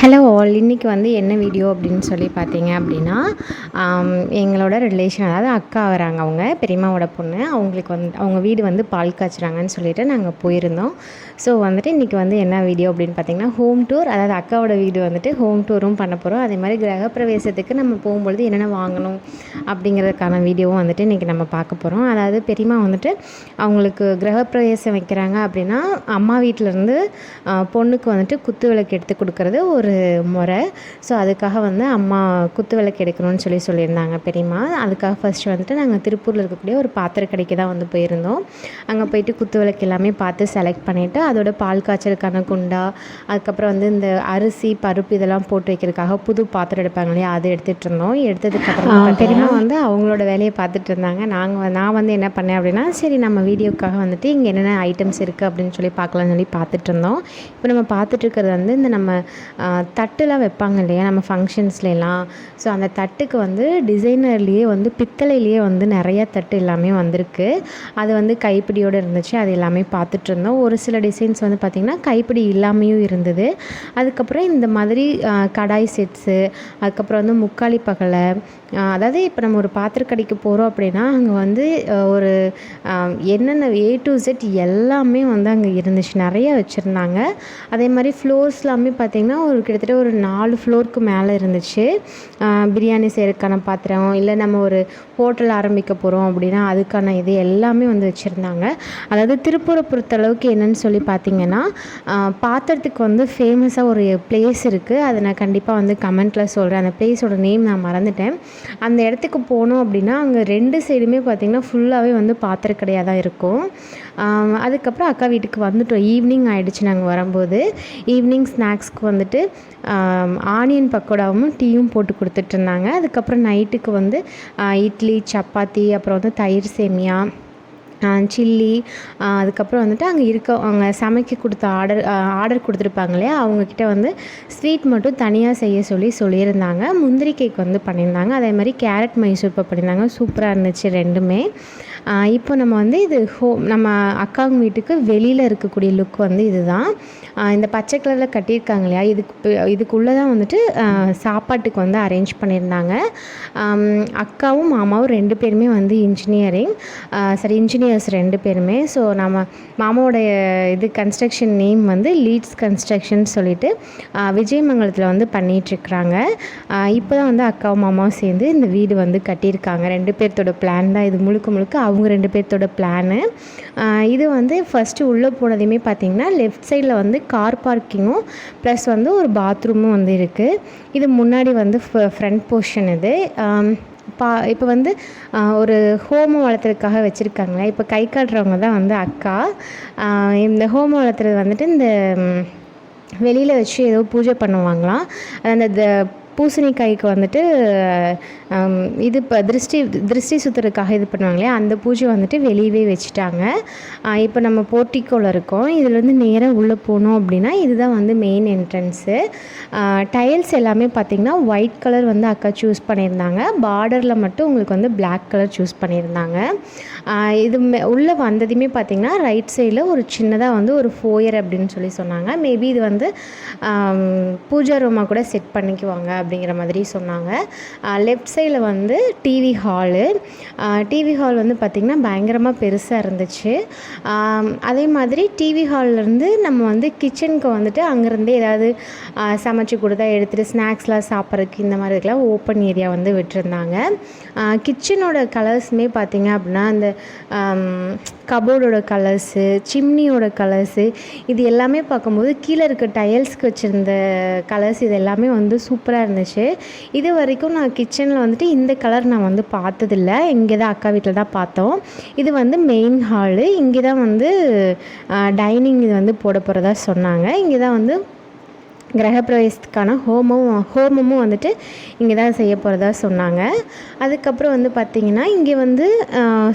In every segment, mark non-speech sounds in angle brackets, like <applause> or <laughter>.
Hello all இன்றைக்கி வந்து என்ன வீடியோ அப்படின்னு சொல்லி பார்த்தீங்க அப்படின்னா எங்களோட ரிலேஷன் அதாவது அக்கா வராங்க அவங்க பெரியம்மாவோட பொண்ணு. அவங்களுக்கு வந்து அவங்க வீடு வந்து பால் காய்ச்சுறாங்கன்னு சொல்லிட்டு நாங்கள் போயிருந்தோம். ஸோ வந்துட்டு இன்றைக்கி வந்து என்ன வீடியோ அப்படின்னு பார்த்தீங்கன்னா ஹோம் டூர் அதாவது அக்காவோட வீடு வந்துட்டு ஹோம் டூரும் பண்ண போகிறோம் அதே மாதிரி கிரகப்பிரவேசத்துக்கு நம்ம போகும்பொழுது என்னென்ன வாங்கணும் அப்படிங்கிறதுக்கான வீடியோவும் வந்துட்டு இன்றைக்கி நம்ம பார்க்க போகிறோம் அதாவது பெரியம்மா வந்துட்டு அவங்களுக்கு கிரகப்பிரவேசம் வைக்கிறாங்க அப்படின்னா அம்மா வீட்டிலேருந்து பொண்ணுக்கு வந்துட்டு குத்து விளக்கு எடுத்து கொடுக்குறது ஒரு முறை. ஸோ அதுக்காக வந்து அம்மா குத்து விளக்கு எடுக்கணும்னு சொல்லி சொல்லியிருந்தாங்க பெரியம்மா. அதுக்காக ஃபர்ஸ்ட் வந்துட்டு நாங்கள் திருப்பூரில் இருக்கக்கூடிய ஒரு பாத்திர கடைக்கு தான் வந்து போயிருந்தோம். அங்கே போயிட்டு குத்து விளக்கு எல்லாமே பார்த்து செலக்ட் பண்ணிவிட்டு அதோட பால் காய்ச்சலுக்கான குண்டா அதுக்கப்புறம் வந்து இந்த அரிசி பருப்பு இதெல்லாம் போட்டு வைக்கிறதுக்காக புது பாத்திரம் எடுப்பாங்க இல்லையா அது எடுத்துகிட்டு இருந்தோம். எடுத்ததுக்கப்புறம் பெரியம்மா வந்து அவங்களோட வேலையை பார்த்துட்டு இருந்தாங்க. நாங்கள் நான் வந்து என்ன பண்ணேன் அப்படின்னா சரி நம்ம வீடியோக்காக வந்துட்டு இங்கே என்னென்ன ஐட்டம்ஸ் இருக்குது அப்படின்னு சொல்லி பார்க்கலாம்னு சொல்லி பார்த்துட்டு இருந்தோம். இப்போ நம்ம பார்த்துட்டு இருக்கிறது வந்து இந்த நம்ம தட்டுலாம் வைப்பாங்க இல்லையா? நம்ம ஃபங்க்ஷன்ஸ்லாம் ஸோ அந்த தட்டுக்கு வந்து டிசைனர்லேயே வந்து பித்தளையிலேயே வந்து நிறைய தட்டு எல்லாமே வந்திருக்கு. அது வந்து கைப்பிடியோடு இருந்துச்சு. அது எல்லாமே பார்த்துட்டு இருந்தோம் ஒரு சில டிசைன்ஸ் வந்து பார்த்திங்கன்னா கைப்பிடி இல்லாமையும் இருந்தது. அதுக்கப்புறம் இந்த மாதிரி கடாய் செட்ஸு அதுக்கப்புறம் வந்து முக்காலி பகலை அதாவது இப்போ நம்ம ஒரு பாத்திரக்கடைக்கு போகிறோம் அப்படின்னா அங்கே வந்து ஒரு என்னென்ன ஏ டு செட் எல்லாமே வந்து அங்கே இருந்துச்சு. நிறைய வச்சுருந்தாங்க. அதே மாதிரி ஃப்ளோர்ஸ் எல்லாமே பார்த்திங்கன்னா ஒரு கிட்டத்தட்ட ஒரு நாலு ஃப்ளோருக்கு மேலே இருந்துச்சு. பிரியாணி செய்கிறதுக்கான பாத்திரம் இல்லை நம்ம ஒரு ஹோட்டல் ஆரம்பிக்க போகிறோம் அப்படின்னா அதுக்கான இது எல்லாமே வந்து வச்சுருந்தாங்க. அதாவது திருப்பூரை பொறுத்தளவுக்கு என்னன்னு சொல்லி பார்த்தீங்கன்னா பாத்திரத்துக்கு வந்து ஃபேமஸாக ஒரு பிளேஸ் இருக்குது அதை நான் கண்டிப்பாக வந்து கமெண்ட்டில் சொல்கிறேன் அந்த பிளேஸோட நேம் நான் மறந்துட்டேன். அந்த இடத்துக்கு போனோம் அப்படின்னா அங்கே ரெண்டு சைடுமே பார்த்திங்கன்னா ஃபுல்லாகவே வந்து பாத்திர கடையாக தான் இருக்கும். அதுக்கப்புறம் அக்கா வீட்டுக்கு வந்துட்டோம். ஈவினிங் ஆகிடுச்சு நாங்கள் வரும்போது. ஈவினிங் ஸ்நாக்ஸ்க்கு வந்துட்டு ஆனியன் பக்கோடாவும் டீயும் போட்டு கொடுத்துட்ருந்தாங்க அதுக்கப்புறம் நைட்டுக்கு வந்து இட்லி சப்பாத்தி அப்புறம் வந்து தயிர் சேமியா சில்லி அதுக்கப்புறம் வந்துட்டு அங்கே இருக்க அவங்க சமைக்க கொடுத்த ஆர்டர் ஆர்டர் கொடுத்துருப்பாங்க இல்லையா? அவங்கக்கிட்ட வந்து ஸ்வீட் மட்டும் தனியாக செய்ய சொல்லி சொல்லியிருந்தாங்க. முந்திரி கேக் வந்து பண்ணியிருந்தாங்க. அதே மாதிரி கேரட் மைசூர் பாக் பண்ணியிருந்தாங்க. சூப்பராக இருந்துச்சு ரெண்டுமே. இப்போ நம்ம வந்து இது ஹோ நம்ம அக்காங்க வீட்டுக்கு வெளியில் இருக்கக்கூடிய லுக் வந்து இதுதான். இந்த பச்சை கலரில் கட்டியிருக்காங்க இல்லையா? இதுக்கு இதுக்குள்ளே தான் வந்துட்டு சாப்பாட்டுக்கு வந்து அரேஞ்ச் பண்ணியிருந்தாங்க. அக்காவும் மாமாவும் ரெண்டு பேருமே வந்து இன்ஜினியரிங் சரி இன்ஜினியர்ஸ் ரெண்டு பேருமே. ஸோ நம்ம மாமாவோடைய இது கன்ஸ்ட்ரக்ஷன் நேம் வந்து லீட்ஸ் கன்ஸ்ட்ரக்ஷன் சொல்லிட்டு விஜயமங்கலத்தில் வந்து பண்ணிகிட்ருக்குறாங்க இப்போ தான் வந்து அக்காவும் மாமாவும் சேர்ந்து இந்த வீடு வந்து கட்டியிருக்காங்க. ரெண்டு பேர்த்தோட பிளான் தான் இது. முழுக்க முழுக்க அவங்க ரெண்டு பேர்த்தோட பிளானு இது வந்து ஃபஸ்ட்டு உள்ளே போனதையுமே பார்த்திங்கன்னா லெஃப்ட் சைடில் வந்து கார் பார்க்கிங்கும் ப்ளஸ் வந்து ஒரு பாத்ரூமும் வந்து இருக்குது இது முன்னாடி வந்து ஃப்ரண்ட் போர்ஷன் இது. பா இப்போ வந்து ஒரு ஹோமம் வளர்த்துறதுக்காக வச்சுருக்காங்களே. இப்போ கை காட்டுறவங்க தான் வந்து அக்கா. இந்த ஹோமம் வளர்த்துறது வந்துட்டு இந்த வெளியில் வச்சு ஏதோ பூஜை பண்ணுவாங்களாம். அந்த த- பூசணிக்காய்க்கு வந்துட்டு இது இப்போ திருஷ்டி திருஷ்டி சுற்றுறதுக்காக இது பண்ணுவாங்களே அந்த பூஜை வந்துட்டு வெளியவே வச்சுட்டாங்க. இப்போ நம்ம போர்ட்டிக்கோவில் இருக்கோம். இதுலேருந்து நேராக உள்ளே போனோம் அப்படின்னா இதுதான் வந்து மெயின் என்ட்ரன்ஸு டைல்ஸ் எல்லாமே பார்த்திங்கன்னா ஒயிட் கலர் வந்து அக்கா சூஸ் பண்ணியிருந்தாங்க. பார்டரில் மட்டும் உங்களுக்கு வந்து பிளாக் கலர் சூஸ் பண்ணியிருந்தாங்க. இது உள்ளே வந்ததுமே பார்த்திங்கன்னா ரைட் சைடில் ஒரு சின்னதாக வந்து ஒரு ஃபோயர் அப்படின்னு சொல்லி சொன்னாங்க. மேபி இது வந்து பூஜா ரூமாக கூட செட் பண்ணிக்குவாங்க அப்படிங்கிற மாதிரி சொன்னாங்க. லெஃப்ட் சைட் சைடில் வந்து டிவி ஹாலு டிவி ஹால் வந்து பார்த்திங்கன்னா பயங்கரமாக பெருசாக இருந்துச்சு. அதே மாதிரி டிவி ஹால்லேருந்து நம்ம வந்து கிச்சனுக்கு வந்துட்டு அங்கேருந்தே ஏதாவது சமைச்சி சமைச்சு கொடுத்தா எடுத்துகிட்டு ஸ்நாக்ஸ்லாம் சாப்பிட்றதுக்கு இந்த மாதிரி இருக்கலாம் ஓப்பன் ஏரியா வந்து விட்டுருந்தாங்க. கிச்சனோட கலர்ஸுமே பார்த்திங்க அப்படின்னா அந்த கபோர்டோட கலர்ஸு சிம்னியோட கலர்ஸு இது எல்லாமே பார்க்கும்போது கீழே இருக்க டைல்ஸ்க்கு வச்சுருந்த கலர்ஸ் இது எல்லாமே வந்து சூப்பராக இருந்துச்சு. இது வரைக்கும் நான் கிச்சனில் வந்து வந்துட்டு இந்த கலர் நான் வந்து பார்த்ததில்ல. இங்கே தான் அக்கா வீட்டில் தான் பார்த்தோம். இது வந்து மெயின் ஹாலு இங்கே தான் வந்து டைனிங் இது வந்து போட போகிறதா சொன்னாங்க. இங்கே தான் வந்து கிரகப்பிரவேசத்துக்கான ஹோமம் ஹோமமும் வந்துட்டு இங்கே தான் செய்ய போகிறதா சொன்னாங்க. அதுக்கப்புறம் வந்து பார்த்திங்கன்னா இங்கே வந்து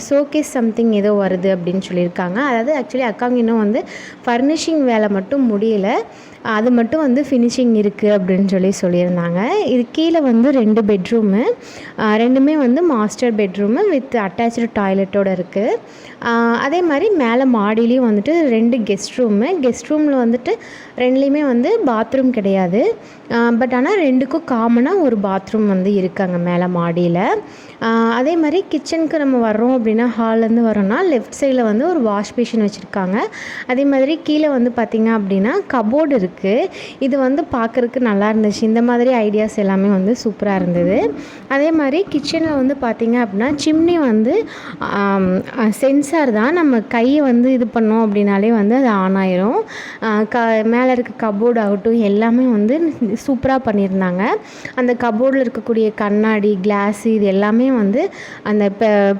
ஷோகேஸ் சம்திங் ஏதோ வருது அப்படின்னு சொல்லியிருக்காங்க. அதாவது ஆக்சுவலி அக்காங்க இன்னும் வந்து ஃபர்னிஷிங் வேலை மட்டும் முடியல. அது மட்டும் வந்து ஃபினிஷிங் இருக்குது அப்படின்னு சொல்லி சொல்லியிருந்தாங்க. இது கீழே வந்து ரெண்டு பெட்ரூமு ரெண்டுமே வந்து மாஸ்டர் பெட்ரூமு வித் அட்டாச்சு டாய்லெட்டோடு இருக்குது அதே மாதிரி மேலே மாடியிலையும் வந்துட்டு ரெண்டு கெஸ்ட் ரூமு கெஸ்ட் ரூமில் வந்துட்டு ரெண்டுலேயுமே வந்து பாத்ரூம் கிடையாது. பட் ஆனால் ரெண்டுக்கும் காமனாக ஒரு பாத்ரூம் வந்து இருக்காங்க மேலே மாடியில். அதே மாதிரி கிச்சனுக்கு நம்ம வர்றோம் அப்படின்னா ஹால்லேருந்து வரோம்னா லெஃப்ட் சைடில் வந்து ஒரு வாஷ் பேஷன் வச்சுருக்காங்க. அதே மாதிரி கீழே வந்து பார்த்திங்க அப்படின்னா கபோர்டு இருக்குது இது வந்து பார்க்குறக்கு நல்லா இருந்துச்சு. இந்த மாதிரி ஐடியாஸ் எல்லாமே வந்து சூப்பராக இருந்தது. அதே மாதிரி கிச்சனில் வந்து பார்த்திங்க அப்படின்னா சிம்னி வந்து சென்சார் தான். நம்ம கையை வந்து இது பண்ணோம் அப்படின்னாலே வந்து அது ஆன் ஆயிரும். க மேலே இருக்க கபோர்டு ஆகட்டும் எல்லாமே வந்து சூப்பராக பண்ணியிருந்தாங்க. அந்த கபோர்டில் இருக்கக்கூடிய கண்ணாடி கிளாஸ் இது எல்லாமே வந்து அந்த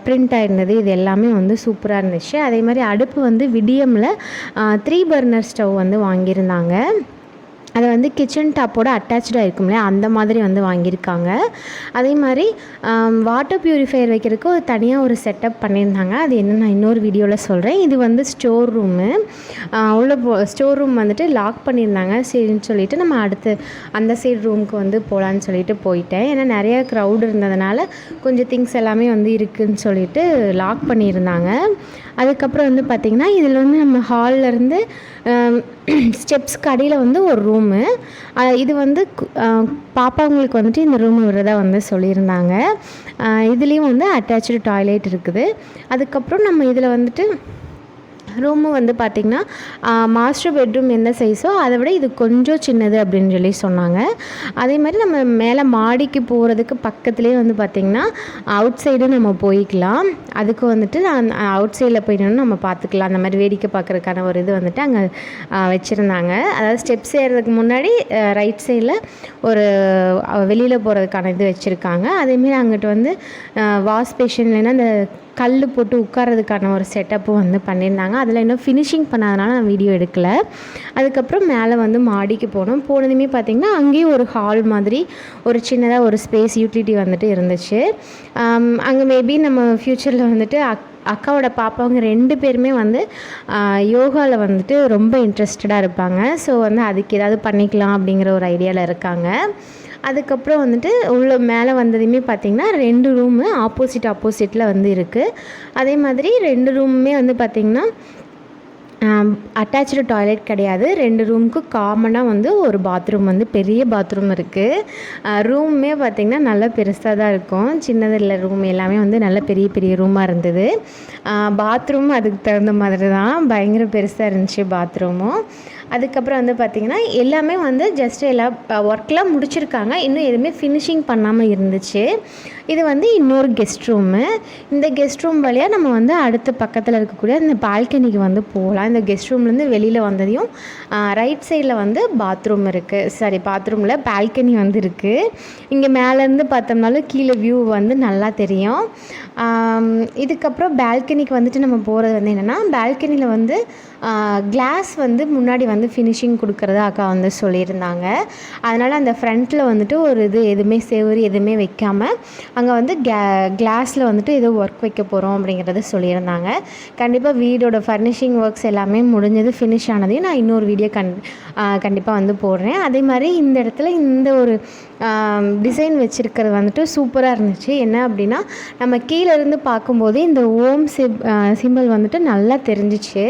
பிரிண்ட் ஆயிருந்தது. இது எல்லாமே வந்து சூப்பராக இருந்துச்சு. அதே மாதிரி அடுப்பு வந்து விடியமில் த்ரீ பர்னர் ஸ்டவ் வந்து வாங்கியிருந்தாங்க. அது வந்து கிச்சன் டாப்போட அட்டாச்சாக இருக்கும் இல்லையா அந்த மாதிரி வந்து வாங்கியிருக்காங்க. அதே மாதிரி வாட்டர் ப்யூரிஃபையர் வைக்கிறதுக்கு ஒரு தனியாக ஒரு செட்டப் பண்ணியிருந்தாங்க. அது என்ன நான் இன்னொரு வீடியோவில் சொல்கிறேன் இது வந்து ஸ்டோர் ரூமு உள்ள போ ஸ்டோர் ரூம் வந்துட்டு லாக் பண்ணியிருந்தாங்க. சரின்னு சொல்லிட்டு நம்ம அடுத்து அந்த சைடு ரூமுக்கு வந்து போகலான்னு சொல்லிட்டு போயிட்டேன். ஏன்னா நிறைய க்ரௌட் இருந்ததுனால கொஞ்சம் திங்ஸ் எல்லாமே வந்து இருக்குதுன்னு சொல்லிட்டு லாக் பண்ணியிருந்தாங்க. அதுக்கப்புறம் வந்து பார்த்திங்கன்னா இதில் வந்து நம்ம ஹால்லேருந்து <clears throat> ஸ்டெப்ஸ்க்கு அடியில் வந்து ஒரு ரூமு இது வந்து பாப்பாங்களுக்கு வந்துட்டு இந்த ரூம் விடுறதா வந்து சொல்லியிருந்தாங்க. இதுலேயும் வந்து அட்டாச்சு டாய்லெட் இருக்குது. அதுக்கப்புறம் நம்ம இதில் வந்துட்டு ரூமு வந்து பார்த்திங்கன்னா மாஸ்டர் பெட்ரூம் என்ன சைஸோ அதை விட இது கொஞ்சம் சின்னது அப்படின்னு சொல்லி சொன்னாங்க. அதே மாதிரி நம்ம மேலே மாடிக்கு போகிறதுக்கு பக்கத்துலேயே வந்து பார்த்திங்கன்னா அவுட் சைடும் நம்ம போய்க்கலாம். அதுக்கு வந்துட்டு அவுட் சைடில் போயிட்டோம்னா நம்ம பார்த்துக்கலாம் அந்த மாதிரி வேடிக்கை பார்க்குறதுக்கான ஒரு இது வந்துட்டு அங்கே வச்சுருந்தாங்க. அதாவது ஸ்டெப்ஸ் ஏறுறதுக்கு முன்னாடி ரைட் சைடில் ஒரு வெளியில் போகிறதுக்கான இது வச்சுருக்காங்க. அதேமாரி அங்கிட்டு வந்து வாஷ் பேஷன் இல்லைன்னா அந்த கல் போட்டு உட்காரதுக்கான ஒரு செட்டப்பும் வந்து பண்ணியிருந்தாங்க. அதில் இன்னும் ஃபினிஷிங் பண்ணாதனால நான் வீடியோ எடுக்கலை. அதுக்கப்புறம் மேலே வந்து மாடிக்கு போனோம். போனதுமே பார்த்திங்கன்னா அங்கேயும் ஒரு ஹால் மாதிரி ஒரு சின்னதாக ஒரு ஸ்பேஸ் யூட்டிலிட்டி வந்துட்டு இருந்துச்சு. அங்கே மேபி நம்ம ஃப்யூச்சரில் வந்துட்டு அக் அக்காவோட பாப்பாவங்க ரெண்டு பேருமே வந்து யோகாவில் வந்துட்டு ரொம்ப இன்ட்ரெஸ்டடாக இருப்பாங்க. ஸோ வந்து அதுக்கு ஏதாவது பண்ணிக்கலாம் அப்படிங்கிற ஒரு ஐடியாவில் இருக்காங்க. அதுக்கப்புறம் வந்துட்டு உள்ள மேலே வந்ததுமே பார்த்திங்கன்னா ரெண்டு ரூமு ஆப்போசிட் ஆப்போசிட்டில் வந்து இருக்குது அதே மாதிரி ரெண்டு ரூமுமே வந்து பார்த்திங்கன்னா அட்டாச்சு டாய்லெட் கிடையாது. ரெண்டு ரூமுக்கு காமனாக வந்து ஒரு பாத்ரூம் வந்து பெரிய பாத்ரூம் இருக்குது ரூமே பார்த்திங்கன்னா நல்லா பெருசாக தான் இருக்கும். சின்னதில் ரூம் எல்லாமே வந்து நல்ல பெரிய பெரிய ரூமாக இருந்தது. பாத்ரூம் அதுக்கு தகுந்த மாதிரி தான். பயங்கர பெருசாக இருந்துச்சு பாத்ரூமும் அதுக்கப்புறம் வந்து பார்த்திங்கன்னா எல்லாமே வந்து ஜஸ்ட் எல்லா ஒர்க்லாம் முடிச்சிருக்காங்க. இன்னும் எதுவுமே ஃபினிஷிங் பண்ணாமல் இருந்துச்சு. இது வந்து இன்னொரு கெஸ்ட் ரூமு இந்த கெஸ்ட் ரூம் வழியாக நம்ம வந்து அடுத்த பக்கத்தில் இருக்கக்கூடிய இந்த பால்கனிக்கு வந்து போகலாம். இந்த கெஸ்ட் ரூம்லேருந்து வெளியில் வந்ததையும் ரைட் சைடில் வந்து பாத்ரூம் இருக்குது சாரி பாத்ரூமில் பால்கனி வந்து இருக்குது இங்கே மேலேருந்து பார்த்தோம்னாலும் கீழே வியூ வந்து நல்லா தெரியும். இதுக்கப்புறம் பால்கனிக்கு வந்துட்டு நம்ம போகிறது வந்து என்னென்னா பால்கனியில் வந்து கிளாஸ் வந்து முன்னாடி வந்து ஃபினிஷிங் கொடுக்குறதா அக்கா வந்து சொல்லியிருந்தாங்க. அதனால் அந்த ஃப்ரண்ட்டில் வந்துட்டு ஒரு இது எதுவுமே சேவரி எதுவுமே வைக்காமல் அங்கே வந்து கே கிளாஸில் வந்துட்டு ஏதோ ஒர்க் வைக்க போகிறோம் அப்படிங்கிறத சொல்லியிருந்தாங்க. கண்டிப்பாக வீடோட ஃபர்னிஷிங் ஒர்க்ஸ் எல்லாமே முடிஞ்சது ஃபினிஷ் ஆனதையும் நான் இன்னொரு வீடியோ கண் கண்டிப்பாக வந்து போடுறேன். அதே மாதிரி இந்த இடத்துல இந்த ஒரு டிசைன் வச்சுருக்கிறது வந்துட்டு சூப்பராக இருந்துச்சு. என்ன அப்படின்னா நம்ம கீழேருந்து பார்க்கும்போதே இந்த ஓம் சிப் சிம்பிள் வந்துட்டு நல்லா தெரிஞ்சிச்சு.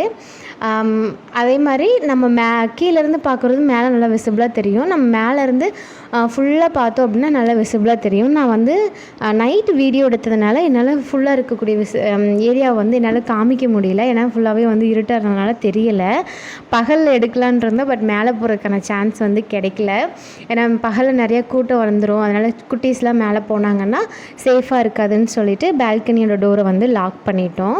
அதே மாதிரி நம்ம மே கீழேருந்து பார்க்குறது மேலே நல்லா விசிபிளாக தெரியும். நம்ம மேலேருந்து ஃபுல்லாக பார்த்தோம் அப்படின்னா நல்லா விசிபிளாக தெரியும். நான் வந்து நைட் வீடியோ எடுத்ததுனால என்னால் ஃபுல்லாக இருக்கக்கூடிய விஸ் ஏரியா வந்து என்னால் காமிக்க முடியல. ஏன்னா ஃபுல்லாகவே வந்து இருட்டுறதுனால தெரியலை. பகலில் எடுக்கலான் இருந்தேன் பட் மேலே போகிறதுக்கான சான்ஸ் வந்து கிடைக்கல. ஏன்னா பகலில் நிறையா கூட்டம் வந்துடும் அதனால் குட்டீஸ்லாம் மேலே போனாங்கன்னா சேஃபாக இருக்காதுன்னு சொல்லிட்டு பால்கனியோட டோரை வந்து லாக் பண்ணிட்டோம்.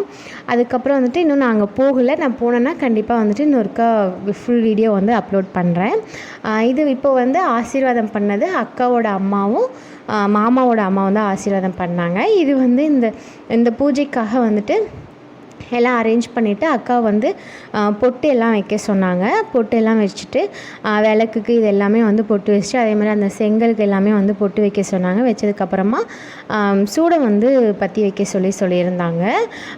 அதுக்கப்புறம் வந்துட்டு இன்னும் நான் அங்கே போகலை. நான் போனேன்னா கண்டிப்பாக வந்துட்டு இன்னொருக்கா ஃபுல் வீடியோ வந்து அப்லோட் பண்ணுறேன் இது இப்போ வந்து ஆசீர்வாதம் பண்ணது அக்காவோட அம்மாவும் மாமாவோட அம்மாவும் தான் ஆசீர்வாதம் பண்ணாங்க. இது வந்து இந்த இந்த பூஜைக்காக வந்துட்டு எல்லாம் அரேஞ்ச் பண்ணிவிட்டு அக்கா வந்து பொட்டு எல்லாம் வைக்க சொன்னாங்க. பொட்டு எல்லாம் வச்சுட்டு விளக்குக்கு இது எல்லாமே வந்து பொட்டு வச்சுட்டு அதே மாதிரி அந்த செங்கலுக்கு எல்லாமே வந்து பொட்டு வைக்க சொன்னாங்க. வச்சதுக்கப்புறமா சூடம் வந்து பற்றி வைக்க சொல்லி சொல்லியிருந்தாங்க.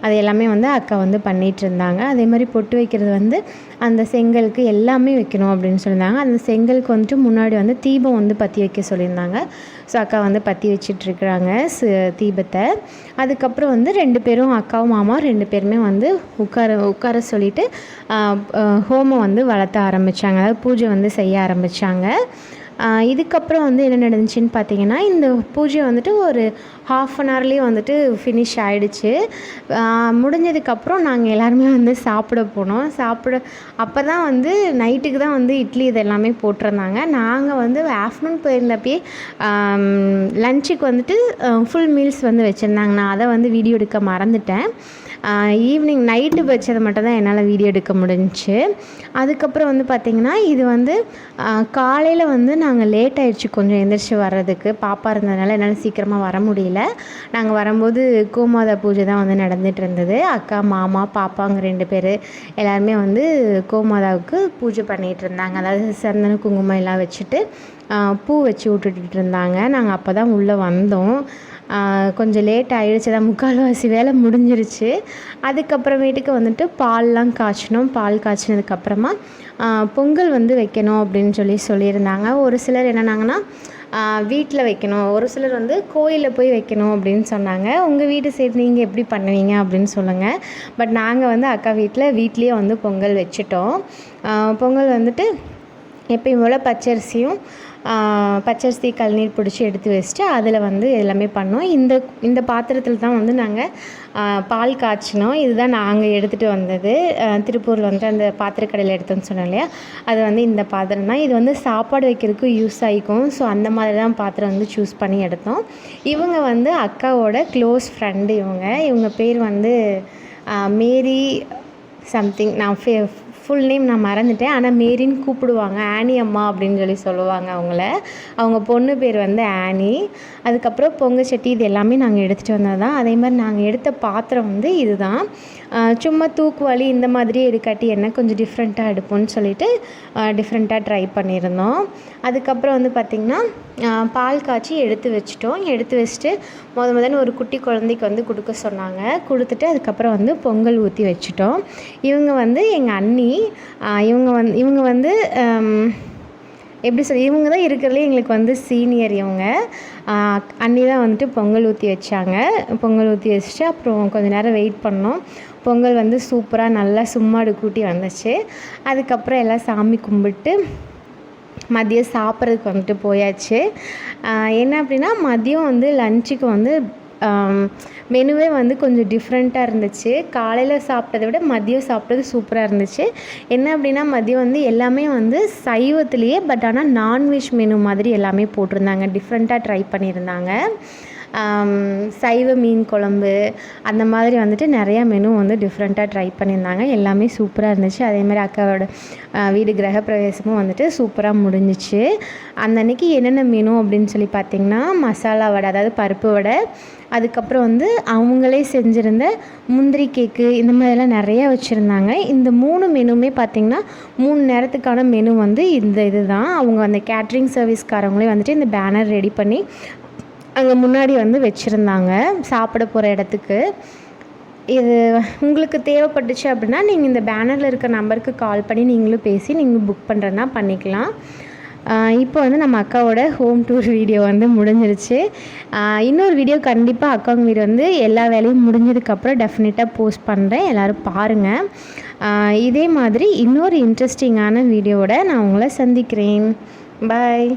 அது எல்லாமே வந்து அக்கா வந்து பண்ணிகிட்டு இருந்தாங்க. அதே மாதிரி பொட்டு வைக்கிறது வந்து அந்த செங்கலுக்கு எல்லாமே வைக்கணும் அப்படின்னு சொல்லியிருந்தாங்க. அந்த செங்கலுக்கு வந்துட்டு முன்னாடி வந்து தீபம் வந்து பற்றி வைக்க சொல்லியிருந்தாங்க. ஸோ அக்கா வந்து பற்றி வச்சிட்ருக்குறாங்க தீபத்தை. அதுக்கப்புறம் வந்து ரெண்டு பேரும் அக்காவும் மாமா ரெண்டு பேருமே வந்து உட்கார உட்கார சொல்லிவிட்டு ஹோமம் வந்து வளர்த்த ஆரம்பித்தாங்க அதாவது பூஜை வந்து செய்ய ஆரம்பித்தாங்க இதுக்கப்புறம் வந்து என்ன நடந்துச்சுன்னு பார்த்தீங்கன்னா இந்த பூஜை வந்துட்டு ஒரு ஹாஃப் அன் ஹவர்லேயே வந்துட்டு ஃபினிஷ் ஆகிடுச்சு முடிஞ்சதுக்கப்புறம் நாங்கள் எல்லாருமே வந்து சாப்பிட போனோம். சாப்பிட அப்போ தான் வந்து நைட்டுக்கு தான் வந்து இட்லி இது எல்லாமே போட்டிருந்தாங்க. நாங்கள் வந்து ஆஃப்டர்நூன் போயிருந்தப்பயே லஞ்சுக்கு வந்துட்டு ஃபுல் மீல்ஸ் வந்து வச்சுருந்தாங்க. நான் அதை வந்து வீடியோ எடுக்க மறந்துட்டேன். ஈவினிங் நைட்டு வச்சதை மட்டும் தான் என்னால் வீடியோ எடுக்க முடிஞ்சிச்சு. அதுக்கப்புறம் வந்து பார்த்திங்கன்னா இது வந்து காலையில் வந்து நாங்கள் லேட் ஆகிடுச்சு கொஞ்சம் எந்திரிச்சு வர்றதுக்கு. பாப்பா இருந்ததுனால என்னால் சீக்கிரமாக வர முடியல. நாங்கள் வரும்போது கோமாதா பூஜை தான் வந்து நடந்துகிட்டு இருந்தது. அக்கா மாமா பாப்பாங்க ரெண்டு பேர் எல்லாருமே வந்து கோமாதாவுக்கு பூஜை பண்ணிகிட்டு இருந்தாங்க. அதாவது சந்தன குங்குமம் எல்லாம் வச்சுட்டு பூ வச்சு விட்டுட்டு இருந்தாங்க. நாங்கள் அப்போ தான் உள்ளே வந்தோம். கொஞ்சம் லேட் ஆகிடுச்சு தான் முக்கால்வாசி வேலை முடிஞ்சிருச்சு. அதுக்கப்புறமேட்டுக்கு வந்துட்டு பால்லாம் காய்ச்சினோம். பால் காய்ச்சினதுக்கப்புறமா பொங்கல் வந்து வைக்கணும் அப்படின்னு சொல்லி சொல்லியிருந்தாங்க. ஒரு சிலர் என்னன்னாங்கன்னா வீட்டில் வைக்கணும். ஒரு சிலர் வந்து கோயிலில் போய் வைக்கணும் அப்படின்னு சொன்னாங்க. உங்கள் வீட்டு சைடு நீங்கள் எப்படி பண்ணுவீங்க அப்படின்னு சொல்லுங்கள் பட் நாங்கள் வந்து அக்கா வீட்டில் வீட்லேயே வந்து பொங்கல் வச்சுட்டோம். பொங்கல் வந்துட்டு எப்பயும் போல் பச்சரிசியும் பச்சரிசி கழுநீர் பிடிச்சி எடுத்து வச்சுட்டு அதில் வந்து எல்லாமே பண்ணோம் இந்த இந்த பாத்திரத்தில் தான் வந்து நாங்கள் பால் காய்ச்சினோம். இதுதான் நாங்கள் எடுத்துகிட்டு வந்தது. திருப்பூரில் வந்து அந்த பாத்திரக்கடையில் எடுத்தோன்னு சொன்னோம் இல்லையா? அது வந்து இந்த பாத்திரம் தான். இது வந்து சாப்பாடு வைக்கிறதுக்கு யூஸ் ஆகிக்கும். ஸோ அந்த மாதிரி தான் பாத்திரம் வந்து சூஸ் பண்ணி எடுத்தோம். இவங்க வந்து அக்காவோட க்ளோஸ் ஃப்ரெண்டு இவங்க. இவங்க பேர் வந்து மேரி சம்திங் நான் ஃபே ஃபுல் நேம் நான் மறந்துட்டேன். ஆனால் மேரின்னு கூப்பிடுவாங்க. ஆனி அம்மா அப்படின்னு சொல்லி சொல்லுவாங்க அவங்கள. அவங்க பொண்ணு பேர் வந்து ஆனி. அதுக்கப்புறம் பொங்க சட்டி இது எல்லாமே நாங்கள் எடுத்துகிட்டு வந்தது தான் அதே மாதிரி நாங்கள் எடுத்த பாத்திரம் வந்து இது தான் சும்மா தூக்குவாளி இந்த மாதிரி எடுக்காட்டி என்ன கொஞ்சம் டிஃப்ரெண்ட்டாக எடுப்போம்னு சொல்லிட்டு டிஃப்ரெண்ட்டாக ட்ரை பண்ணியிருந்தோம். அதுக்கப்புறம் வந்து பார்த்திங்கன்னா பால் காய்ச்சி எடுத்து வச்சிட்டோம். எடுத்து வச்சுட்டு முத முதல்ல ஒரு குட்டி குழந்தைக்கு வந்து கொடுக்க சொன்னாங்க. கொடுத்துட்டு அதுக்கப்புறம் வந்து பொங்கல் ஊற்றி வச்சுட்டோம். இவங்க வந்து எங்கள் அண்ணி இவங்க வந்து இவங்க வந்து எப்படி சொல்லி இவங்க தான் இருக்கிறதுலே எங்களுக்கு வந்து சீனியர் இவங்க. அண்ணி தான் வந்துட்டு பொங்கல் ஊற்றி வச்சாங்க. பொங்கல் ஊற்றி வச்சுட்டு அப்புறம் கொஞ்சம் நேரம் வெயிட் பண்ணோம். பொங்கல் வந்து சூப்பராக நல்லா சும்மாடு கூட்டி வந்துச்சு. அதுக்கப்புறம் எல்லாம் சாமி கும்பிட்டு மதியம் சாப்பிட்றதுக்கு வந்துட்டு போயாச்சு. என்ன அப்படின்னா மதியம் வந்து லஞ்சுக்கு வந்து மெனுவே வந்து கொஞ்சம் டிஃப்ரெண்ட்டாக இருந்துச்சு. காலையில் சாப்பிட்டதை விட மதியம் சாப்பிட்டது சூப்பராக இருந்துச்சு. என்ன அப்படின்னா மதியம் வந்து எல்லாமே வந்து சைவத்துலேயே பட் ஆனால் நான்வெஜ் மெனு மாதிரி எல்லாமே போட்டிருந்தாங்க. டிஃப்ரெண்ட்டாக ட்ரை பண்ணியிருந்தாங்க. சைவ மீன் குழம்பு அந்த மாதிரி வந்துட்டு நிறையா மெனு வந்து டிஃப்ரெண்ட்டாக ட்ரை பண்ணியிருந்தாங்க. எல்லாமே சூப்பராக இருந்துச்சு. அதேமாதிரி அக்காவோட வீடு கிரகப்பிரவேசமும் வந்துட்டு சூப்பராக முடிஞ்சிச்சு. அந்த என்னென்ன மெனு அப்படின்னு சொல்லி பார்த்திங்கன்னா மசாலா வடை அதாவது பருப்பு வடை. அதுக்கப்புறம் வந்து அவங்களே செஞ்சுருந்த முந்திரி கேக்கு இந்த மாதிரிலாம் நிறையா வச்சுருந்தாங்க. இந்த மூணு மெனுமே பார்த்திங்கன்னா மூணு நேரத்துக்கான மெனு வந்து இந்த இது தான். அவங்க அந்த கேட்ரிங் சர்வீஸ்காரவங்களே வந்துட்டு இந்த பேனர் ரெடி பண்ணி அங்கே முன்னாடி வந்து வச்சுருந்தாங்க சாப்பிட போகிற இடத்துக்கு. இது உங்களுக்கு தேவைப்பட்டுச்சு அப்படின்னா நீங்கள் இந்த பேனரில் இருக்க நம்பருக்கு கால் பண்ணி நீங்களும் பேசி நீங்கள் புக் பண்ணுறதுனா பண்ணிக்கலாம். இப்போ வந்து நம்ம அக்காவோட ஹோம் டூர் வீடியோ வந்து முடிஞ்சிருச்சு. இன்னொரு வீடியோ கண்டிப்பாக அக்காங்க வீடு வந்து எல்லா வேலையும் முடிஞ்சதுக்கப்புறம் டெஃபினட்டாக போஸ்ட் பண்ணுறேன் எல்லோரும் பாருங்கள் இதே மாதிரி இன்னொரு இன்ட்ரெஸ்டிங்கான வீடியோவோட நான் உங்களை சந்திக்கிறேன். பாய்